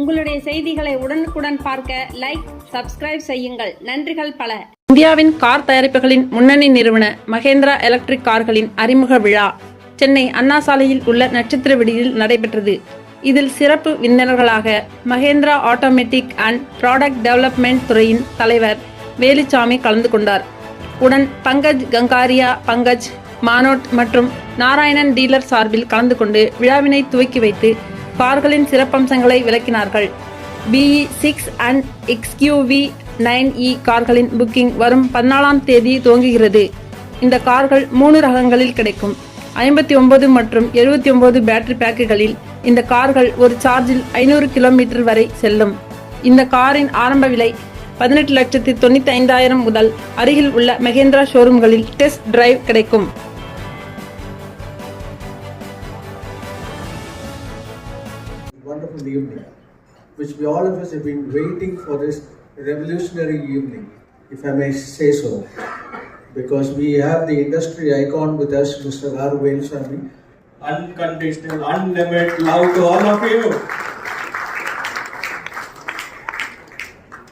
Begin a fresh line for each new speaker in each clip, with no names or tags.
உங்களுடைய செய்திகளை உடனுக்குடன் பார்க்க லைக் சப்ஸ்கிரைப் செய்யுங்கள். நன்றிகள் பல. இந்தியாவின் கார் தயாரிப்புகளின் முன்னணி நிறுவன மகேந்திரா எலக்ட்ரிக் கார்களின் அறிமுக விழா சென்னை அண்ணா சாலையில் உள்ள நட்சத்திர விடியில் நடைபெற்றது. இதில் சிறப்பு விருந்தினர்களாக Mahindra automatic and product development துறையின் தலைவர் வேலுச்சாமி கலந்து கொண்டார். உடன் பங்கஜ் கங்காரியா பங்கஜ் மானோட் மற்றும் நாராயணன் டீலர் சார்பில் கலந்து கொண்டு விழாவினை துவக்கி வைத்து கார்களின் சிறப்பம்சங்களை விளக்கினார்கள். BE six and XUV nine e கார்களின் booking வரும் பதினாலாம் தேதி துவங்குகிறது. இந்த கார்கள் மூணு ரகங்களில் கிடைக்கும். ஐம்பத்தி ஒன்பது மற்றும் எழுபத்தி ஒன்பது பேட்டரி பேக்குகளில் இந்த கார்கள் ஒரு சார்ஜில் ஐநூறு கிலோமீட்டர் வரை செல்லும். இந்த காரின் ஆரம்ப விலை பதினெட்டு லட்சத்தி தொண்ணூத்தி ஐந்தாயிரம் முதல் அருகில் உள்ள மகேந்திரா ஷோரூம்களில் டெஸ்ட் டிரைவ் கிடைக்கும்.
Evening, which we all of us have been waiting for this revolutionary evening, if I may say so, because we have the industry icon with us, Mr. R. Velusamy.
unconditional, unlimited love to all of you.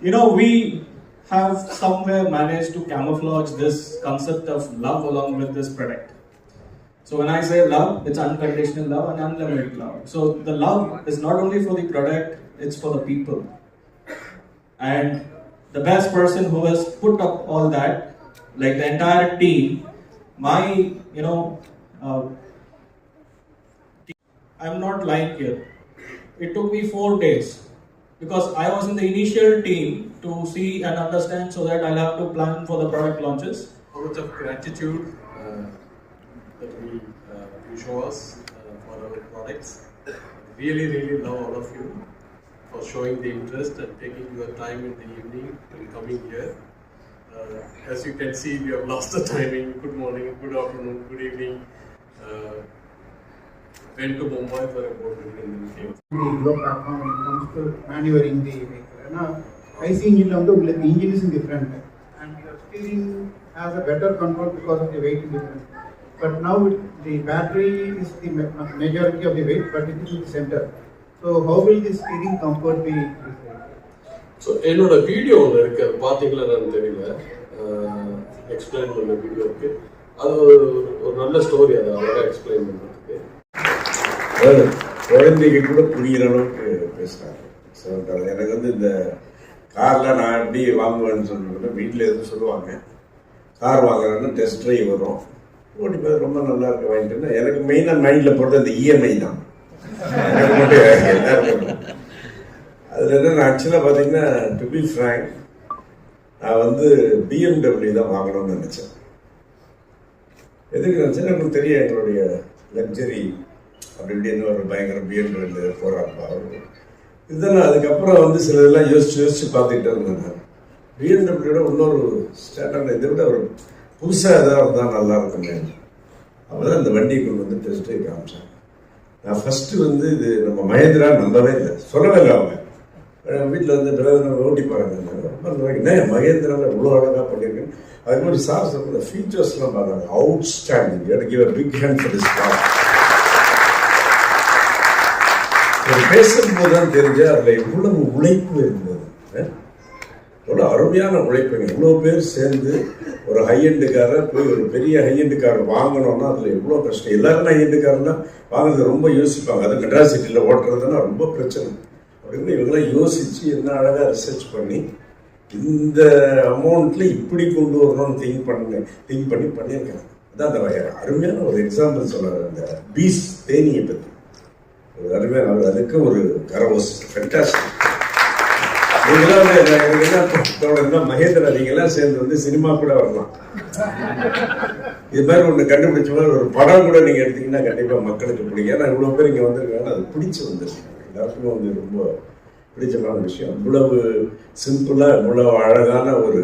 You know, we have somewhere managed to camouflage this concept of love along with this product. So when I say love, it's unconditional love and unlimited love. So the love is not only for the product, it's for the people. And the best person who has put up all that, like the entire team, my, you know, uh, I'm not lying here. It took me four days because I was in the initial team to see and understand so that I'll have to plan for the product launches.
much of gratitude uh, you show us uh, for our products. Really, really love all of you for showing the interest and taking your time in the evening and coming here. Uh, as you can see, we have lost the timing. Good morning, good afternoon, good evening. Uh, went to Mumbai for a board meeting and then came.
the low platform when it comes to maneuvering the vehicle. ஏன்னா IC இன்ஜினில் வந்து உங்களுக்கு engine is different and your steering has a better control because of the weight different but now the battery is the majority of the weight but it is the centre so how will the steering comfort be
so என்னோட video ஒன்று இருக்கு. அது பார்த்தீங்களா என்னன்னு தெரியல explain பண்ண video இருக்கு. அது ஒரு ஒரு நல்ல ஸ்டோரி அதை அழகாக எக்ஸ்பிளைன் பண்ணுறதுக்கு
அதாவது குழந்தைங்க கூட புரிகிற அளவுக்கு பேசுறாங்க ஸோ எனக்கு வந்து இந்த கார்லாம் நான் எப்படி வாங்குவேன்னு சொல்லிட்டு வீட்டில் எதுவும் சொல்லுவாங்க. கார் வாங்குறேன்னா டெஸ்ட் ட்ரைவ் வரும். ஓடி போய் ரொம்ப நல்லா இருக்கு வாங்கிட்டேன்னா எனக்கு மெயினாக மைண்டில் போடுறது அந்த இஎம்ஐ தான். எனக்கு மட்டும் எல்லாருக்கும் அதில் என்ன ஆக்சுவலாக பார்த்தீங்கன்னா டு பி ஃப்ரேங்க் நான் வந்து பிஎம்டபிள்யூ தான் வாங்கணும்னு நினச்சேன். எதுக்கு நினச்சேன் எனக்கு தெரியும் எங்களுடைய லக்ஸரி அப்படி இப்படின்னு ஒரு பயங்கர பிஎம்டபிள்யூ போகிறாப்பா இதெல்லாம் அதுக்கப்புறம் வந்து சில இதெல்லாம் யோசிச்சு யோசிச்சு பார்த்துக்கிட்டே இருந்தேன் நான். பிஎம்டபிள்யூட இன்னொரு ஸ்டாண்டர்ட் இதை விட ஒரு புதுசாக எதாவது இருந்தால் நல்லா இருக்குமே. அப்போ தான் இந்த வண்டியை கொண்டு வந்து டெஸ்ட்டே காமிச்சாங்க. காமிச்சேன் நான் ஃபஸ்ட்டு வந்து இது நம்ம மகேந்திரா நம்பவே இல்லை. சொல்லவே இல்லை அவங்க. வீட்டில் வந்து டிரைவர் ஓட்டி பாருங்க ரொம்ப என்ன மகேந்திராவில் இவ்வளோ அழகாக பண்ணியிருக்கேன். அதுக்கு மாதிரி சார் சொல்ற ஃபீச்சர்ஸ்லாம் பார்த்தாங்க அவுட் ஸ்டாண்டிங் எனக்கு give big hand for this car பேசும்போது தான் தெரிஞ்ச அதில் இவ்வளவு உழைப்பு இருந்தது. எவ்வளோ அருமையான உழைப்புங்க. இவ்வளோ பேர் சேர்ந்து ஒரு ஹையெண்டு போய் ஒரு பெரிய ஹையெண்டு வாங்கணும்னா அதில் எவ்வளோ கஷ்டம். எல்லாரும் ஹையெண்டு வாங்குறது ரொம்ப யோசிப்பாங்க. அது மெட்ராசிட்டியில் ஓட்டுறதுன்னா ரொம்ப பிரச்சனை. அப்படின்னு இவங்கெல்லாம் யோசித்து என்ன அழகாக ரிசர்ச் பண்ணி இந்த அமௌண்ட்டில் இப்படி கொண்டு வரணும்னு திங்க் பண்ண திங்க் பண்ணி பண்ணியிருக்காங்க. அதான் அந்த அருமையான ஒரு எக்ஸாம்பிள் சொல்கிறார் அந்த பீஸ் தேனியை பற்றி ஒரு அருமையான அதுக்கு ஒரு கரவோஸ் ஃபென்டாஸ்டிக் நீங்களாம் வந்து மகேந்திரா நீங்களாம் சேர்ந்து வந்து சினிமா கூட வரலாம். இது மாதிரி ஒன்று கண்டுபிடிச்ச மாதிரி ஒரு படம் கூட நீங்க எடுத்தீங்கன்னா கண்டிப்பா மக்களுக்கு பிடிக்கும். ஏன்னா இவ்வளவு பேர் இங்க வந்திருக்காங்க அது பிடிச்சு வந்திருக்காங்க எல்லாருக்குமே வந்து ரொம்ப பிடிச்சமான விஷயம். இவ்வளவு சிம்பிளா இவ்வளவு அழகான ஒரு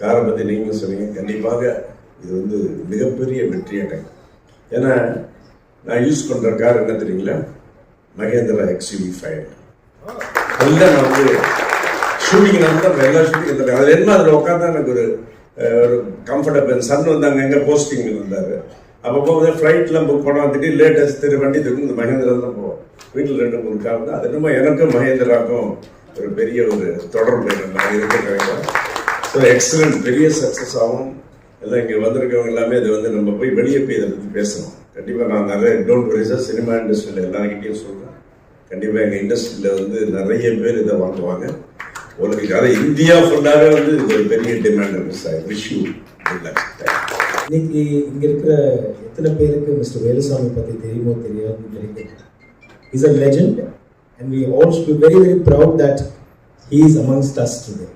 காரை பத்தி நீங்க சொன்னீங்க. கண்டிப்பாக இது வந்து மிகப்பெரிய வெற்றி அடையும். ஏன்னா நான் யூஸ் பண்ற கார் என்ன தெரியுங்களா? மகேந்திரா எக்ஸ்யூவி ஃபைவ் அதுதான் நான் வந்து ஷூட்டிங் நடந்தால் எல்லா ஷூட்டிங் இருந்தாங்க அதில் என்ன அதில் உட்காந்து எனக்கு ஒரு ஒரு கம்ஃபர்டபுள் சன் வந்து அங்கே எங்கே போஸ்டிங் இருந்தார் அப்போ போகும்போது ஃப்ளைட்லாம் புக் பண்ணோம் திடீர் லேட்டஸ்ட் வண்டி திரும்ப இந்த மகேந்திரா தான் போவோம் வீட்டில் ரெண்டு மூணு கார் தான் அது என்னமோ எனக்கும் மகேந்திராக்கும் ஒரு பெரிய ஒரு தொடர்பு நான் கிடையாது ஸோ எக்ஸலண்ட் பெரிய சக்ஸஸ் ஆகும். எல்லாம் இங்கே வந்திருக்கவங்க எல்லாமே அது வந்து நம்ம போய் வெளியே போய் இதை பற்றி பேசணும். கண்டிப்பாக நான் நிறைய டோன்ட் வரிசா சினிமா இண்டஸ்ட்ரியில் எல்லாருக்கிட்டையும் சொல்கிறேன் கண்டிப்பாக எங்கள் இண்டஸ்ட்ரியில் வந்து நிறைய பேர் இதை வாங்குவாங்க. உலக அதாவது இந்தியா ஃபுல்லாகவே வந்து இது ஒரு பெரிய டிமாண்ட் இருக்கு சார் விஷ் யூ
இன்னைக்கு இங்கே இருக்கிற எத்தனை பேருக்கு மிஸ்டர் வேலுசாமி பற்றி தெரியுமோ தெரியாதுன்னு தெரியும் is a legend and we also be very very proud that he is amongst us today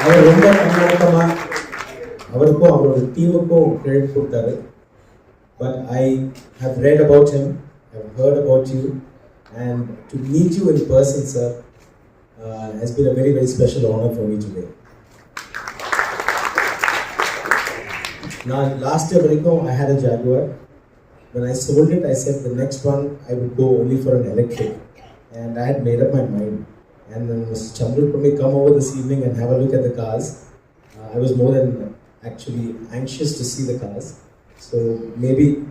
அவர் ரொம்ப கண்ணோட்டமா அவருக்கும் அவரோட டீமுக்கும் கிரெடிட் கொடுத்தாரு. But I have heard about him have heard about you, and to meet you in person, sir, uh, has been a very, very special honor for me today. Now, last year, Mariko, I had a Jaguar. When I sold it, I said the next one I would go only for an electric. And I had made up my mind. And then Mr. Chandru told me, come over this evening and have a look at the cars. Uh, I was more than actually anxious to see the cars. So maybe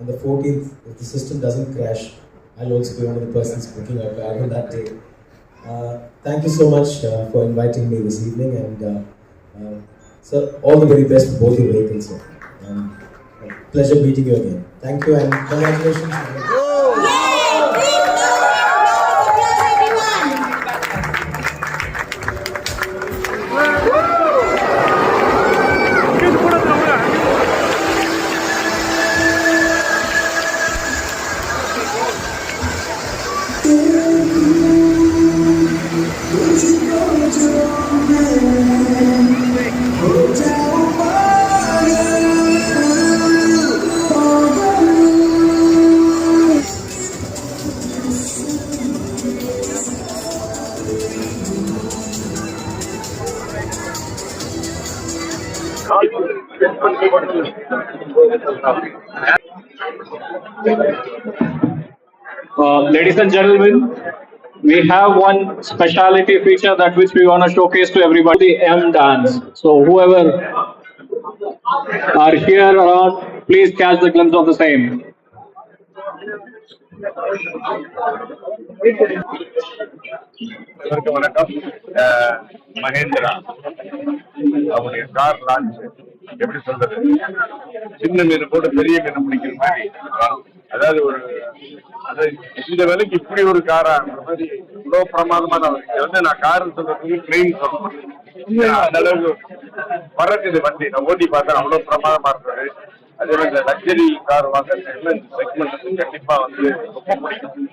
on the 14th, if the system doesn't crash, I'll also be one of the persons a car on that day. Uh, thank you so much uh, for inviting me this evening and uh, uh, sir, all the very best for both your vehicles, sir. Uh, pleasure meeting you again. Thank you and congratulations.
Uh, ladies and gentlemen, we have one specialty feature that which we want to showcase to everybody, the M dance. So whoever are here around, please catch the glimpse of the same.
எல்லாருக்கும் வணக்கம் அஹ் மகேந்திரா அவருடைய car launch எப்படி சொல்றது? சின்ன மீன் போட்டு பெரிய மீன் பிடிக்கிற மாதிரி. அதாவது ஒரு அதாவது இந்த விலைக்கு இப்படி ஒரு காரா மாதிரி இவ்வளவு பிரமாதமான வந்து நான் கார் சொல்றதுக்கு ட்ரெயின் சொல்றேன் அந்த அளவுக்கு வரக்குது வண்டி. நான் ஓட்டி பார்த்தேன் அவ்வளவு பிரமாதமா இருந்தது. அதே மாதிரி இந்த லக்ஸரி கார் வாங்குறது செக்மெண்ட் வந்து கண்டிப்பா வந்து ரொம்ப பிடிக்கும்.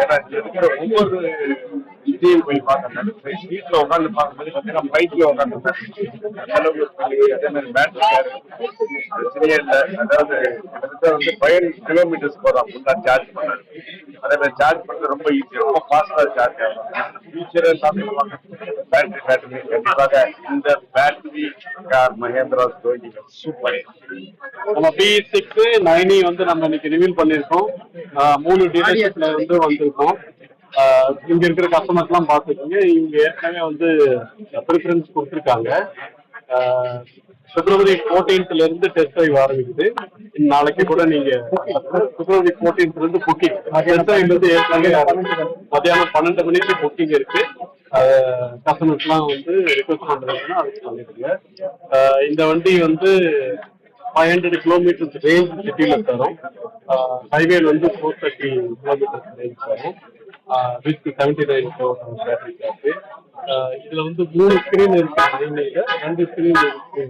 ஏன்னா இருக்கிற ஒவ்வொரு டிவி போய் பார்த்தேன் வீட்டில் உட்காந்து பார்க்கும்போது பார்த்தீங்கன்னா பைக்ல உட்காந்து அந்த அளவுக்கு இருக்கு. அதே மாதிரி பேட்டரி கார் பிரச்சனையே இல்லை. அதாவது கிட்டத்தட்ட வந்து பயன் கிலோமீட்டர்ஸ் போதும் ஃபுல்லாக சார்ஜ் பண்ணாரு அதே மாதிரி சார்ஜ் பண்ணுறது ரொம்ப ஈஸி ரொம்ப ஃபாஸ்டாக சார்ஜ் ஆகும். ஃபியூச்சர் சாப்பிடுவாங்க பேட்டரி பேட்டரி. கண்டிப்பாக இந்த பேட்டரி கார் மகேந்திரா சூப்பர்
நம்ம பி சிக்ஸ் நைனி வந்து நம்ம இன்னைக்கு ரிவீல் பண்ணியிருக்கோம். மூணு டீலர்ஷிப்ல வந்து வந்திருக்கோம். இங்க இருக்கிற கஸ்டமர்ஸ் எல்லாம் பார்த்துருக்கீங்க இவங்க ஏற்கனவே வந்து ப்ரிஃபரன்ஸ் கொடுத்துருக்காங்க. பிப்ரவரி 14th ல இருந்து டெஸ்ட் ட்ரைவ் ஆரம்பிக்குது. நாளைக்கு கூட நீங்க பிப்ரவரி 14th ல இருந்து புக்கிங் டெஸ்ட் ட்ரைவ் வந்து ஏற்கனவே மத்தியானம் பன்னெண்டு மணிக்கு புக்கிங் இருக்கு. கஸ்டமர்ஸ்லாம் வந்து ரிக்வஸ்ட் பண்றாங்கன்னா அதுக்கு பண்ணிடுங்க இந்த வண்டி வந்து ஃபைவ் ஹண்ட்ரட் கிலோமீட்டர்ஸ் ரேஞ்ச் சிட்டியில தரும். ஹைவேல வந்து ஃபோர் தேர்ட்டி கிலோமீட்டர்ஸ் ரேஞ்ச் தரும். With seventy nine battery charge இதுல வந்து மூணு ஸ்கிரீன் இருக்கு நைன்ல ரெண்டு ஸ்கிரீன் இருக்கு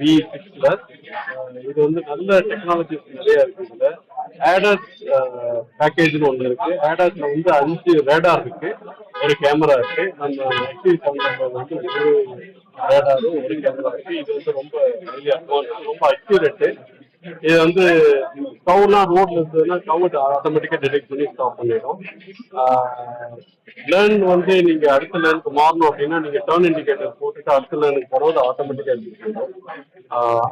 வி சிக்ஸ்ல இது வந்து நல்ல டெக்னாலஜிஸ் நிறைய இருக்கு இதுல. ஆடர்ஸ் பேக்கேஜ்னு ஒன்று இருக்கு. ஆடர்ஸ்ல வந்து அஞ்சு ரேடார் இருக்கு. ஒரு கேமரா இருக்கு. நம்ம எக்ஸி செவன் வந்து ஒரு ரேடாரும் ஒரு கேமரா இருக்கு. இது வந்து ரொம்ப ரொம்ப அக்யூரேட்டு இது வந்து ஸ்டவ்லாம் ரோட்ல இருந்ததுன்னா கவர்மெண்ட் ஆட்டோமேட்டிக்கா டிடெக்ட் பண்ணி ஸ்டாப் பண்ணிடும். லேர்ன் வந்து நீங்க அடுத்த லேர்னுக்கு மாறணும் அப்படின்னா நீங்க டர்ன் இண்டிகேட்டர் போட்டுட்டு அடுத்த லேர்னுக்கு போறது ஆட்டோமேட்டிக்கா இருக்கும்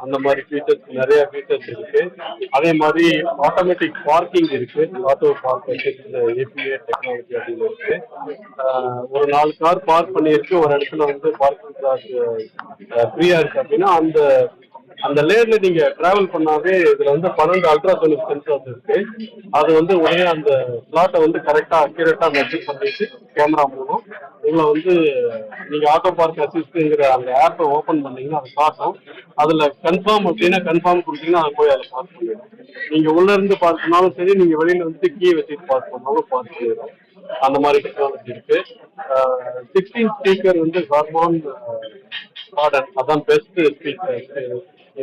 அந்த மாதிரி ஃபீச்சர்ஸ் நிறைய ஃபீச்சர்ஸ் இருக்கு. அதே மாதிரி ஆட்டோமேட்டிக் பார்க்கிங் இருக்கு. ஆட்டோ பார்க் ஏபிஏ டெக்னாலஜி அப்படின்னு இருக்கு. ஒரு நாலு கார் பார்க் பண்ணியிருக்கு. ஒரு இடத்துல வந்து பார்க்கிங் சார்ஜ் ஃப்ரீயா இருக்கு அப்படின்னா அந்த அந்த லேர்ல நீங்க டிராவல் பண்ணாவே இதுல வந்து பன்னெண்டு அல்ட்ராசோனிக் சென்சார்ஸ் இருக்கு அது வந்து உடனே அந்த ஸ்லாட்டை வந்து கரெக்டா அக்யூரேட்டா மெஷர் பண்ணிட்டு கேமரா மூலம் உங்களை வந்து நீங்க ஆட்டோ பார்க் அசிஸ்ட்ங்கிற அந்த ஆப்பை ஓபன் பண்ணீங்கன்னா அது காட்டும் அதுல கன்ஃபார்ம் அப்படின்னா கன்ஃபார்ம் கொடுத்தீங்கன்னா அது போய் அதை பார்க் பண்ணிடும் நீங்க உள்ள இருந்து பார்க்கணும்னாலும் சரி நீங்க வெளியில வந்து கீ வச்சுட்டு பார்க் பண்ணாலும் பார்க் பண்ணிடும் அந்த மாதிரி டெக்னாலஜி இருக்கு. சிக்ஸ்டீன் ஸ்பீக்கர் வந்து ஹார்மோன் மாடர்ன் அதான் பெஸ்ட் ஸ்பீக்கர்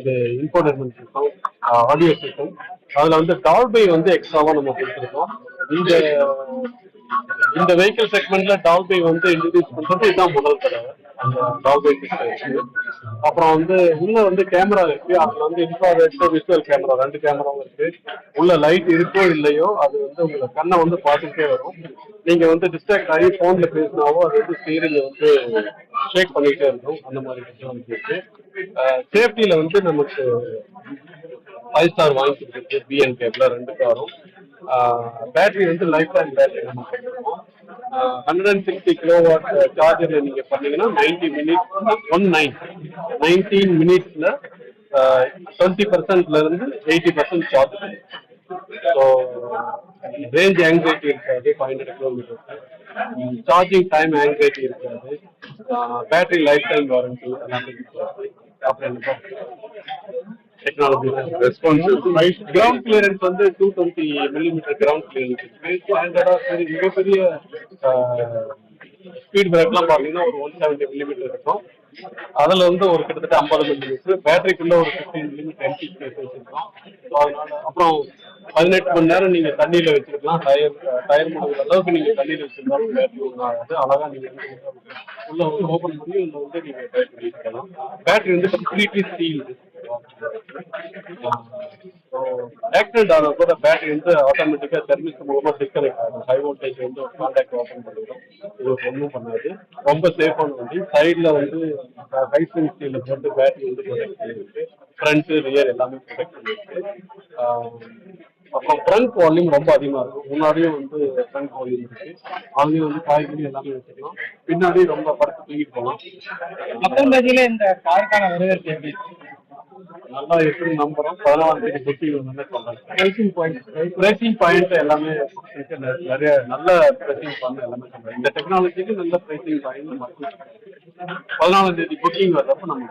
இது இன்ஃபோர்டைன்மெண்ட் சிஸ்டம் ஆடியோ சிஸ்டம் அதுல வந்து டால்பை வந்து எக்ஸ்ட்ராவா நம்ம கொடுத்துருக்கோம். இந்த இந்த வெஹிக்கிள் செக்மெண்ட்ல டால்பை வந்து இன்ட்ரடியூஸ் பண்றது இதுதான் முதல் தடவை. அந்த அப்புறம் வந்து உள்ள வந்து கேமரா இருக்கு. அதுல வந்து இன்ஃப்ராரெட் விசுவல் கேமரா ரெண்டு கேமராவும் இருக்கு. உள்ள லைட் இருக்கோ இல்லையோ அது வந்து உங்களை கண்ணை வந்து பார்த்துட்டே வரும். நீங்க வந்து டிஸ்ட்ராக்ட் ஆகி போன்ல பேசினாவோ அது வந்து ஸ்டீரிங் வந்து ஷேக் பண்ணிட்டே இருக்கும். அந்த மாதிரி டெக்னாலஜி இருக்கு. சேஃப்டியில வந்து நமக்கு ஃபைவ் ஸ்டார் வாங்கி கொடுத்துருக்கு பிஎன் கேப்ல ரெண்டு காரும் பேட்டரி வந்து லைஃப் டைம் பேட்டரி நமக்கு hundred and sixty kilo watt சார்ஜர்ல நீங்க பண்ணீங்கன்னா ninety minutes one nine nineteen மினிட்ஸ்ல டுவெண்ட்டி பர்சன்ட்ல இருந்து eighty percent charge so range anxiety இருக்காது five hundred kilometre charging time anxiety இருக்காது. பேட்டரி லைஃப் டைம் வாரண்டி எல்லாமே இருக்காது. அப்புறம் டெக்னாலஜி ரெஸ்பான்ஸ் கிரவுண்ட் கிளியரன்ஸ் வந்து two twenty millimetre ground clearance இருக்கு மிகப்பெரிய ஸ்பீட் பிரேக்லாம் பார்த்தீங்கன்னா ஒரு ஒன் செவன்டி மில்லிமீட்டர் இருக்கும். அதுல வந்து ஒரு கிட்டத்தட்ட ஐம்பது மில்லிமீட்டர் பேட்டரிக்குள்ள ஒரு ஃபிஃப்டீன் மில்லிமீட்டர் எம்டி ஸ்பேஸ் வச்சிருக்கோம். ஸோ அதனால அப்புறம் பதினெட்டு மணி நேரம் நீங்க தண்ணியில வச்சிருக்கலாம். டயர் டயர் முடிக்கிற அளவுக்கு நீங்க தண்ணியில வச்சிருந்தாலும் பேட்டரி ஒன்றும் ஆகாது. அழகா நீங்க உள்ள வந்து ஓபன் பண்ணி உள்ள வந்து நீங்க பேட்டரி வச்சுக்கலாம் பேட்டரி வந்து கம்ப்ளீட்லி ஸ்டீல் ஆக்சிடென்ட் ஆனால் கூட பேட்டரி வந்து ஆட்டோமேட்டிக்காக சர்வீஸ் மூலமாக டிஸ்கனெக்ட் ஆகும் ஹை வோல்டேஜ் வந்து ஒரு கான்டாக்ட் ஓப்பன் பண்ணிடும். இது ஒன்றும் பண்ணாது. ரொம்ப சேஃபான வண்டி. சைடில் வந்து ஹை ஸ்ட்ரென்த் போட்டு பேட்டரி வந்து ப்ரொடெக்ட் பண்ணியிருக்கு ஃப்ரண்ட்டு ரியர் எல்லாமே ப்ரொடெக்ட் பண்ணியிருக்கு அப்புறம் ஃப்ரண்ட் வால்யூம் ரொம்ப அதிகமாக இருக்கும். முன்னாடியும் வந்து ஃப்ரண்ட் வால்யூம் இருக்கு. அங்கேயும் வந்து காய்கறி எல்லாமே வச்சுக்கலாம் பின்னாடி ரொம்ப படுத்து தூக்கிட்டு போகலாம்.
மக்கள் இந்த காருக்கான வரவேற்பு எப்படி
நல்லா இருக்குன்னு நம்புறோம் பதினாலாம் தேதி சொல்றேன் பிரேசிங் பாயிண்ட் பிரேசிங் பாயிண்ட் எல்லாமே. நிறைய நல்ல பிரேசிங் பாயிண்ட் எல்லாமே சொல்றேன் இந்த டெக்னாலஜிக்கு நல்ல பிரேசிங் பாயிண்ட் பதினாலாம் தேதி புக்கிங் வர்றப்ப நம்ம.